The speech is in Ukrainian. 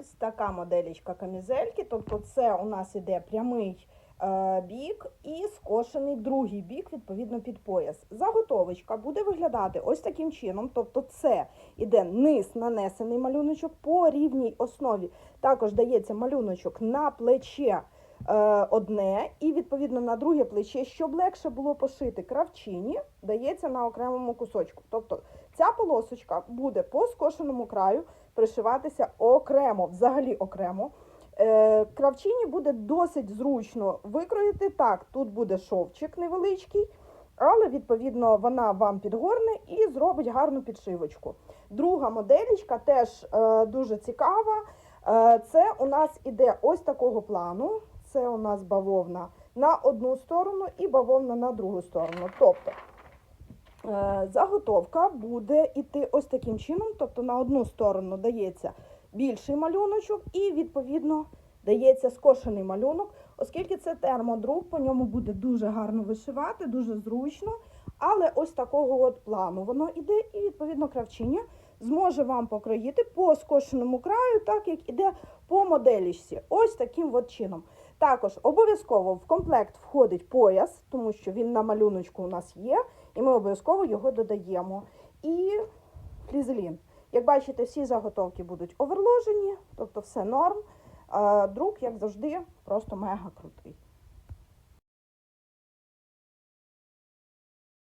Ось така моделічка камізельки. Тобто, це у нас іде прямий е, бік і скошений другий бік, відповідно, під пояс. Заготовочка буде виглядати ось таким чином. Тобто, це іде низ нанесений малюночок по рівній основі. Також дається малюночок на плече одне, і відповідно на друге плече, щоб легше було пошити кравчині, дається на окремому кусочку. Тобто ця полосочка буде по скошеному краю пришиватися окремо, взагалі окремо. Е, кравчині буде досить зручно викроїти. Так, тут буде шовчик невеличкий, але відповідно вона вам підгорне і зробить гарну підшивочку. Друга моделічка теж е, дуже цікава. Е, це у нас іде ось такого плану. Це у нас бавовна на одну сторону і бавовна на другу сторону. Тобто е, заготовка буде йти ось таким чином. Тобто на одну сторону дається більший малюночок, і відповідно дається скошений малюнок, оскільки це термодрук, по ньому буде дуже гарно вишивати, дуже зручно. Але ось такого от плану воно іде, і відповідно кравчиня зможе вам покроїти по скошеному краю, так як іде по моделічці. Ось таким от чином. Також обов'язково в комплект входить пояс, тому що він на малюночку у нас є, і ми обов'язково його додаємо. І флізелін. Як бачите, всі заготовки будуть оверложені, тобто все норм. Друк, як завжди, просто мега крутий.